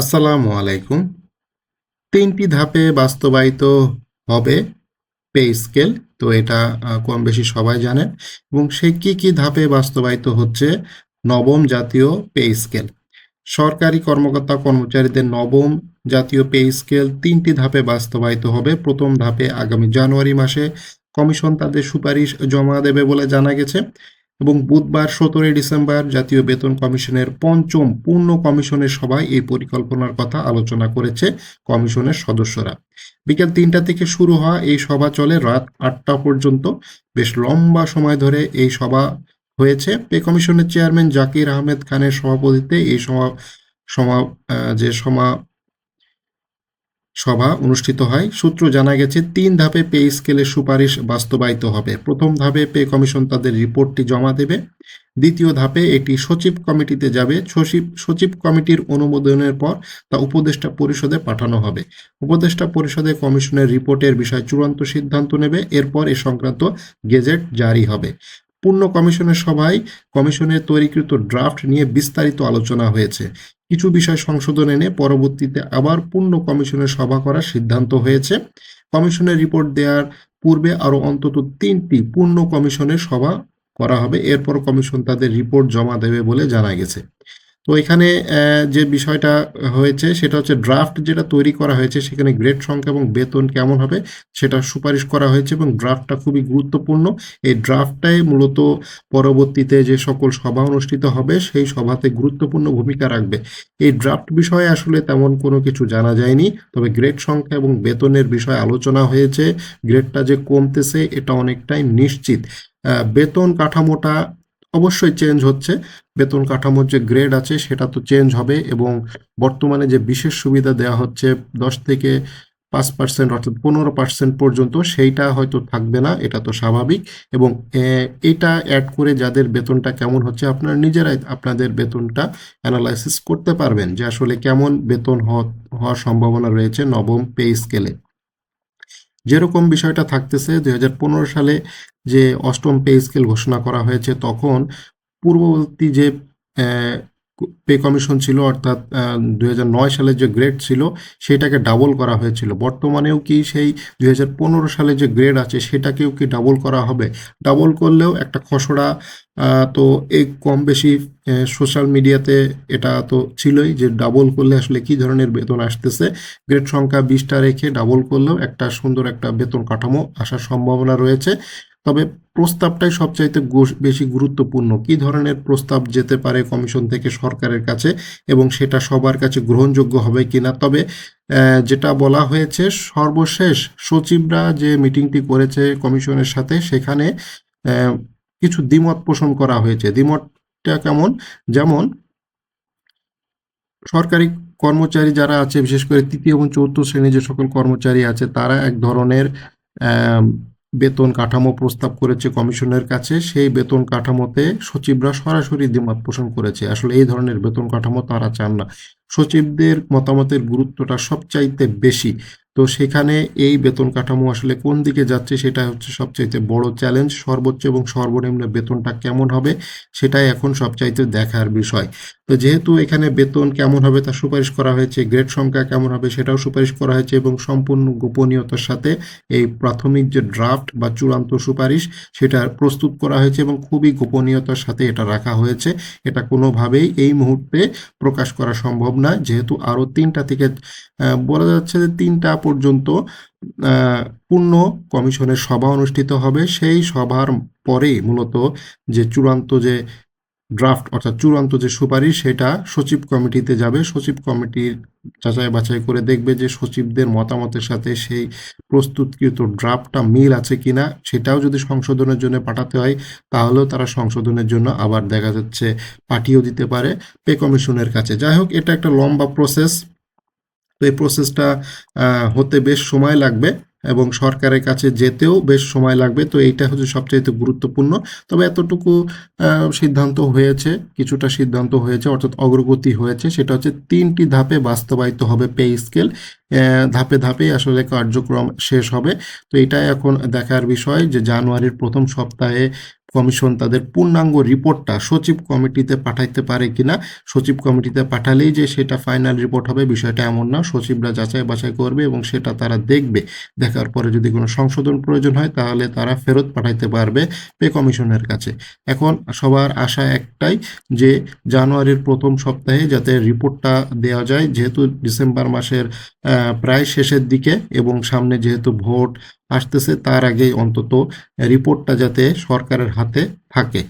আসসালামু আলাইকুম। তিনটি ধাপে বাস্তবায়িত হবে পে স্কেল, তো এটা কম বেশি সবাই জানেন এবং সে কি কি ধাপে বাস্তবায়িত হচ্ছে? নবম জাতীয় পে স্কেল। সরকারি কর্মকর্তা কর্মচারীদের নবম জাতীয় পে স্কেল তিনটি ধাপে বাস্তবায়িত হবে। প্রথম ধাপে আগামী জানুয়ারি মাসে কমিশন তাদের সুপারিশ জমা দেবে বলে জানা গেছে। এবং বুধবার সতেরোই ডিসেম্বর জাতীয় বেতন কমিশনের পঞ্চম পূর্ণ কমিশনের সভায় এই পরিকল্পনার কথা আলোচনা করেছে কমিশনের সদস্যরা। বিকেল তিনটা থেকে শুরু হওয়া এই সভা চলে রাত আটটা পর্যন্ত। বেশ লম্বা সময় ধরে এই সভা হয়েছে। পে কমিশনের চেয়ারম্যান জাকির আহমেদ খানের সভাপতিত্বে এই সভা সমা যে সমা সভা অনুষ্ঠিত হয়। সূত্র জানা গেছে, তিন ধাপে পে স্কেলের সুপারিশ বাস্তবায়িত হবে। প্রথম ধাপে পে কমিশন তাদের রিপোর্টটি জমা দেবে। দ্বিতীয় ধাপে এটি সচিব কমিটিতে যাবে। সচিব সচিব কমিটির অনুমোদনের পর তা উপদেষ্টা পরিষদে পাঠানো হবে। উপদেষ্টা পরিষদে কমিশনের রিপোর্টের বিষয়ে চূড়ান্ত সিদ্ধান্ত নেবে। এরপর এ সংক্রান্ত গেজেট জারি হবে। পূর্ণ কমিশনের সভায় কমিশনের তৈরিকৃত ড্রাফট নিয়ে বিস্তারিত আলোচনা হয়েছে। কিছু বিষয় সংশোধন এনে পরবর্তীতে আবার পূর্ণ কমিশনের সভা করার সিদ্ধান্ত হয়েছে। কমিশনের রিপোর্ট দেওয়ার পূর্বে আরও অন্তত তিনটি পূর্ণ কমিশনের সভা করা হবে। এরপর কমিশন তাদের রিপোর্ট জমা দেবে বলে জানা গেছে। তো এখানে যে বিষয়টা হয়েছে সেটা হচ্ছে ড্রাফট যেটা তৈরি করা হয়েছে, সেখানে গ্রেড সংখ্যা এবং বেতন কেমন হবে সেটা সুপারিশ করা হয়েছে এবং ড্রাফটটা খুবই গুরুত্বপূর্ণ। এই ড্রাফটটাই মূলত পরবর্তীতে যে সকল সভা অনুষ্ঠিত হবে সেই সভাতে গুরুত্বপূর্ণ ভূমিকা রাখবে। এই ড্রাফট বিষয়ে আসলে তেমন কোনো কিছু জানা যায়নি, তবে গ্রেড সংখ্যা এবং বেতনের বিষয়ে আলোচনা হয়েছে। গ্রেডটা যে কমতেছে এটা অনেকটাই নিশ্চিত। বেতন কাঠামোটা অবশ্যই চেঞ্জ হচ্ছে। বেতন কাঠামোর যে গ্রেড আছে, সেটা তো চেঞ্জ হবে এবং বর্তমানে যে বিশেষ সুবিধা দেওয়া হচ্ছে, দশ থেকে পাঁচ পার্সেন্ট অর্থাৎ পনেরো পার্সেন্ট পর্যন্ত সেইটা হয়তো থাকবে না, এটা তো স্বাভাবিক এবং এটা অ্যাড করে যাদের বেতনটা কেমন হচ্ছে, আপনারা নিজেরাই আপনাদের বেতনটা অ্যানালাইসিস করতে পারবেন যে আসলে কেমন বেতন হওয়া- হওয়ার সম্ভাবনা রয়েছে নবম পে স্কেলে যেরকম বিষয়টা থাকতেছে, দুই হাজার পনেরো সালে যে অষ্টম পে স্কেল ঘোষণা করা হয়েছে, তখন পূর্ববর্তী যে পে কমিশন ছিল, অর্থাৎ দুই সালে যে গ্রেড ছিল, সেটাকে ডাবল করা হয়েছিল। বর্তমানেও কি সেই দু হাজার পনেরো সালে যে গ্রেড আছে, সেটাকেও কি ডাবল করা হবে? ডাবল করলেও একটা খসড়া তো এই কম বেশি সোশ্যাল মিডিয়াতে এটা তো ছিলই যে ডাবল করলে আসলে কি ধরনের বেতন আসতেছে। গ্রেড সংখ্যা বিশটা রেখে ডাবল করলেও একটা সুন্দর একটা বেতন কাঠামো আসার সম্ভাবনা রয়েছে। তবে প্রস্তাবটাই সবচাইতে বেশি গুরুত্বপূর্ণ। কি ধরনের প্রস্তাব যেতে পারে কমিশন থেকে সরকারের কাছে এবং সেটা সবার কাছে গ্রহণযোগ্য হবে কিনা? তবে যেটা বলা হয়েছে, সর্বশেষ সচিবরা যে মিটিংটি করেছে কমিশনের সাথে, সেখানে কিছু দ্বিমত পোষণ করা হয়েছে। দ্বিমতটা কেমন? যেমন, সরকারি কর্মচারী যারা আছে, বিশেষ করে তৃতীয় এবং চতুর্থ শ্রেণির যে সকল কর্মচারী আছে, তারা এক ধরনের বেতন কাঠামো প্রস্তাব করেছে কমিশনের কাছে। সেই বেতন কাঠামোতে সচিবরা সরাসরি দ্বিমত পোষণ করেছে। আসলে এই ধরনের বেতন কাঠামো তারা চান না। সচিবদের মতামতের গুরুত্বটা সবচাইতে বেশি। তো সেখানে এই বেতন কাঠামো আসলে কোন দিকে যাচ্ছে সেটা হচ্ছে সবচাইতে বড় চ্যালেঞ্জ। সর্বোচ্চ এবং সর্বনিম্ন বেতনটা কেমন হবে সেটাই এখন সবচাইতে দেখার বিষয়। তো যেহেতু এখানে বেতন কেমন হবে তা সুপারিশ করা হয়েছে, গ্রেড সংখ্যা কেমন হবে সেটাও সুপারিশ করা হয়েছে এবং সম্পূর্ণ গোপনীয়তার সাথে এই প্রাথমিক যে ড্রাফট বা চূড়ান্ত সুপারিশ সেটা প্রস্তুত করা হয়েছে এবং খুবই গোপনীয়তার সাথে এটা রাখা হয়েছে। এটা কোনোভাবেই এই মুহূর্তে প্রকাশ করা সম্ভব নয় যেহেতু আরও তিনটা থেকে বলা যাচ্ছে যে তিনটা পর্যন্ত পূর্ণ কমিশনের সভা অনুষ্ঠিত হবে। সেই সভার পরে মূলত যে চূড়ান্ত যে ড্রাফট অর্থাৎ চূড়ান্ত যে সুপারিশ, সেটা সচিব কমিটিতে যাবে। সচিব কমিটির যাচাই বাছাই করে দেখবে যে সচিবদের মতামতের সাথে সেই প্রস্তুতকৃত ড্রাফটটা মিল আছে কিনা। সেটাও যদি সংশোধনের জন্য পাঠাতে হয়, তাহলেও তারা সংশোধনের জন্য আবার দেখা যাচ্ছে পাঠিয়েও দিতে পারে পে কমিশনের কাছে। যাই হোক, এটা একটা লম্বা প্রসেস তো এই প্রসেসটা হতে বেশ সময় লাগবে। এবং সরকারের কাছে যেতেও বেশ সময় লাগবে। তো এইটা হচ্ছে সবচেয়ে গুরুত্বপূর্ণ। তবে এতটুকু সিদ্ধান্ত হয়েছে, কিছুটা সিদ্ধান্ত হয়েছে, অর্থাৎ অগ্রগতি হয়েছে, সেটা হচ্ছে তিনটি ধাপে বাস্তবায়িত হবে পে স্কেল। ধাপে ধাপে আসলে কার্যক্রম শেষ হবে। তো এটা এখন দেখার বিষয় যে জানুয়ারির প্রথম সপ্তাহে কমিশন তাদের পূর্ণাঙ্গ রিপোর্টটা সচিব কমিটিতে পাঠাইতে পারে কিনা, সচিব কমিটিতে পাঠালেই যে সেটা ফাইনাল রিপোর্ট হবে, বিষয়টা এমন না। সচিবরা যাচাই বাছাই করবে এবং সেটা তারা দেখবে। দেখার পরে যদি কোনো সংশোধন প্রয়োজন হয়, তাহলে তারা ফেরত পাঠাইতে পারবে পে কমিশনের কাছে। এখন সবার আশা একটাই যে জানুয়ারির প্রথম সপ্তাহে যাতে রিপোর্টটা দেওয়া যায়, যেহেতু ডিসেম্বর মাসের প্রায় শেষের দিকে এবং সামনে যেহেতু ভোট আসতেছে তার আগেই অন্তত রিপোর্টটা যাতে সরকারের হাতে থাকে।